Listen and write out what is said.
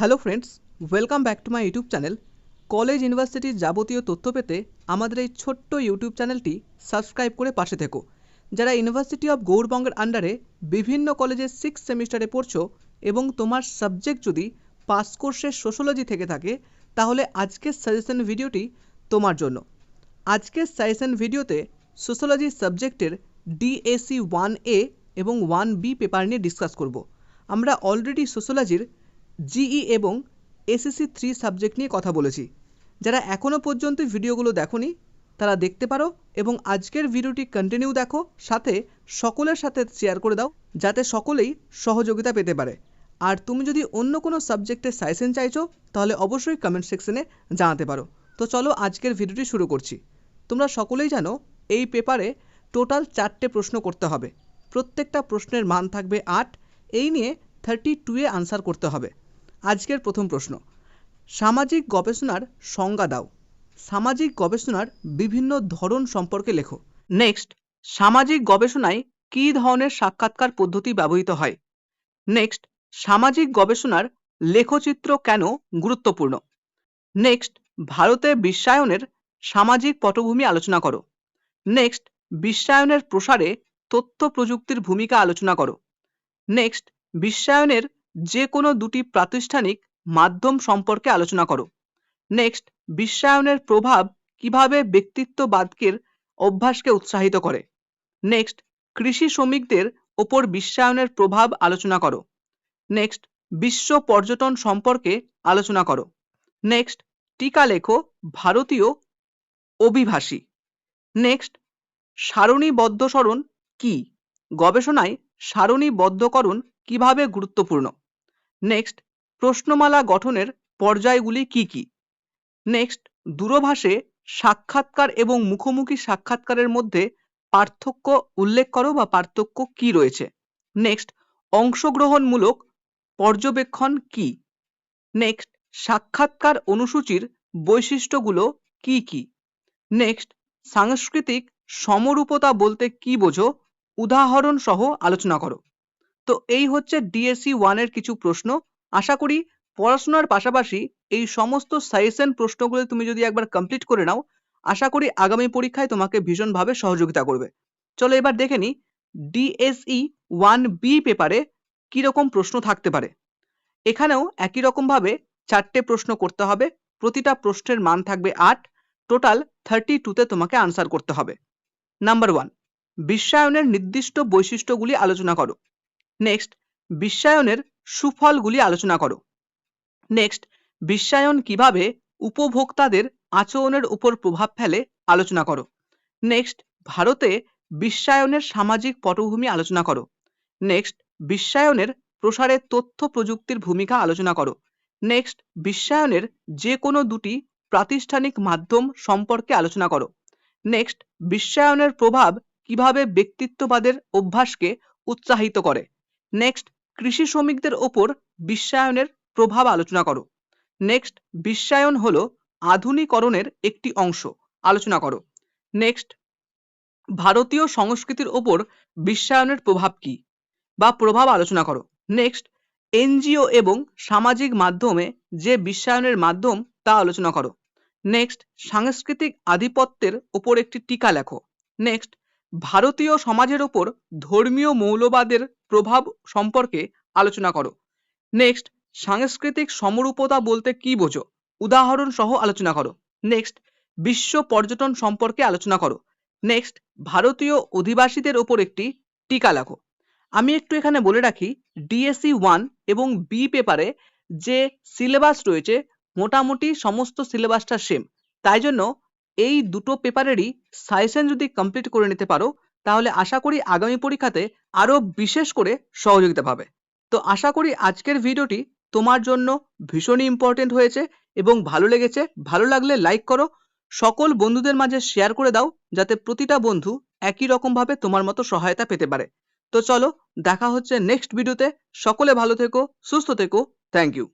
Hello friends welcome back to my YouTube channel college ইউনিভার্সিটির যাবতীয় তথ্য পেতে আমাদের এই ছোট্ট ইউটিউব চ্যানেলটি সাবস্ক্রাইব করে পাশে থেকো। যারা ইউনিভার্সিটি অফ গৌরবঙ্গের আন্ডারে বিভিন্ন কলেজের সিক্স সেমিস্টারে পড়ছো এবং তোমার সাবজেক্ট যদি পাস কোর্সের সোশ্যোলজি থেকে থাকে, তাহলে আজকের সাজেশন ভিডিওটি তোমার জন্য। আজকের সাজেশন ভিডিওতে সোশ্যোলজি সাবজেক্টের ডিএসি ওয়ান এ এবং ওয়ান বি পেপার নিয়ে ডিসকাস করব। আমরা অলরেডি সোশ্যোলজির জিই এবং এসএসসি থ্রি সাবজেক্ট নিয়ে কথা বলেছি। যারা এখনও পর্যন্ত ভিডিওগুলো দেখোনি, তারা দেখতে পারো এবং আজকের ভিডিওটি কন্টিনিউ দেখো, সাথে সকলের সাথে শেয়ার করে দাও, যাতে সকলেই সহযোগিতা পেতে পারে। আর তুমি যদি অন্য কোনো সাবজেক্টের সাজেশন চাইছো, তাহলে অবশ্যই কমেন্ট সেকশনে জানাতে পারো। তো চলো আজকের ভিডিওটি শুরু করছি। তোমরা সকলেই জানো, এই পেপারে টোটাল চারটে প্রশ্ন করতে হবে। প্রত্যেকটা প্রশ্নের মান থাকবে আট, এই নিয়ে থার্টি টুয়ে আনসার করতে হবে। আজকের প্রথম প্রশ্ন। সামাজিক গবেষণার সংজ্ঞা দাও। সামাজিক গবেষণার বিভিন্ন ধরন সম্পর্কে লেখো। নেক্সট সামাজিক গবেষণায় কী ধরনের সাক্ষাৎকার পদ্ধতি ব্যবহৃত হয়? নেক্সট সামাজিক গবেষণার লেখচিত্র কেন গুরুত্বপূর্ণ? নেক্সট ভারতে বিশ্বায়নের সামাজিক পটভূমি আলোচনা করো। নেক্সট বিশ্বায়নের প্রসারে তথ্য প্রযুক্তির ভূমিকা আলোচনা করো। নেক্সট বিশ্বায়নের যে কোনো দুটি প্রাতিষ্ঠানিক মাধ্যম সম্পর্কে আলোচনা করো। নেক্সট বিশ্বায়নের প্রভাব কীভাবে ব্যক্তিত্ববাদকের অভ্যাসকে উৎসাহিত করে? নেক্সট কৃষি শ্রমিকদের ওপর বিশ্বায়নের প্রভাব আলোচনা করো। নেক্সট বিশ্ব পর্যটন সম্পর্কে আলোচনা করো। নেক্সট টিকা লেখো, ভারতীয় অভিভাষী। নেক্সট সারণীবদ্ধকরণ কি? গবেষণায় সারণীবদ্ধকরণ কীভাবে গুরুত্বপূর্ণ? নেক্সট প্রশ্নমালা গঠনের পর্যায়গুলি কি কি? নেক্সট দূরভাষে সাক্ষাৎকার এবং মুখোমুখি সাক্ষাৎকারের মধ্যে পার্থক্য উল্লেখ করো বা পার্থক্য কি রয়েছে? নেক্সট অংশগ্রহণমূলক পর্যবেক্ষণ কি? নেক্সট সাক্ষাৎকার অনুসূচির বৈশিষ্ট্যগুলো কি কি? নেক্সট সাংস্কৃতিক সমরূপতা বলতে কি বোঝো? উদাহরণ সহ আলোচনা করো। তো এই হচ্ছে ডিএসসি ওয়ানের কিছু প্রশ্ন। আশা করি পড়াশোনার পাশাপাশি এই সমস্ত সাজেশন প্রশ্নগুলো তুমি যদি একবার কমপ্লিট করে নাও, আশা করি আগামী পরীক্ষায় তোমাকে ভীষণভাবে সহযোগিতা করবে। চলো এবার দেখে নিই ডিএসই ওয়ান বি পেপারে কীরকম প্রশ্ন থাকতে পারে। এখানেও একই রকমভাবে চারটে প্রশ্ন করতে হবে, প্রতিটা প্রশ্নের মান থাকবে আট টোটাল থার্টি টুতে তোমাকে আনসার করতে হবে। নাম্বার ওয়ান বিশ্বায়নের নির্দিষ্ট বৈশিষ্ট্যগুলি আলোচনা করো। নেক্সট বিশ্বায়নের সুফলগুলি আলোচনা করো। নেক্সট বিশ্বায়ন কীভাবে উপভোক্তাদের আচরণের উপর প্রভাব ফেলে আলোচনা করো। নেক্সট ভারতে বিশ্বায়নের সামাজিক পটভূমি আলোচনা করো। নেক্সট বিশ্বায়নের প্রসারে তথ্য প্রযুক্তির ভূমিকা আলোচনা করো। নেক্সট বিশ্বায়নের যে কোনো দুটি প্রাতিষ্ঠানিক মাধ্যম সম্পর্কে আলোচনা করো। নেক্সট বিশ্বায়নের প্রভাব কীভাবে ব্যক্তিত্ববাদের অভ্যাসকে উৎসাহিত করে। নেক্সট কৃষি শ্রমিকদের ওপর বিশ্বায়নের প্রভাব আলোচনা করো। নেক্সট বিশ্বায়ন হলো আধুনিকরণের একটি অংশ। আলোচনা করো। নেক্সট ভারতীয় সংস্কৃতির ওপর বিশ্বায়নের প্রভাব কি? বা প্রভাব আলোচনা করো। নেক্সট এনজিও এবং সামাজিক মাধ্যমে যে বিশ্বায়নের মাধ্যম তা আলোচনা করো। নেক্সট সাংস্কৃতিক আধিপত্যের ওপর একটি টিকা লেখো। নেক্সট ভারতীয় সমাজের ওপর ধর্মীয় মৌলবাদের প্রভাব সম্পর্কে আলোচনা করো। নেক্সট সাংস্কৃতিক সমরূপতা বলতে কি বোঝো? উদাহরণ সহ আলোচনা করো। নেক্সট বিশ্ব পর্যটন সম্পর্কে আলোচনা করো। নেক্সট ভারতীয় অধিবাসীদের ওপর একটি টিকা লেখো। আমি একটু এখানে বলে রাখি ডিএসসি ওয়ান এবং বি পেপারে যে সিলেবাস রয়েছে, মোটামুটি সমস্ত সিলেবাসটা সেম তাই জন্য এই দুটো পেপারেরই সাজেশন যদি কমপ্লিট করে নিতে পারো, তাহলে আশা করি আগামী পরীক্ষাতে আরও বিশেষ করে সহযোগিতা পাবে। তো আশা করি আজকের ভিডিওটি তোমার জন্য ভীষণই ইম্পর্টেন্ট হয়েছে এবং ভালো লেগেছে। ভালো লাগলে লাইক করো। সকল বন্ধুদের মাঝে শেয়ার করে দাও, যাতে প্রতিটা বন্ধু একই রকমভাবে তোমার মতো সহায়তা পেতে পারে। তো চলো, দেখা হচ্ছে নেক্সট ভিডিওতে সকলে ভালো থেকো, সুস্থ থেকো। Thank you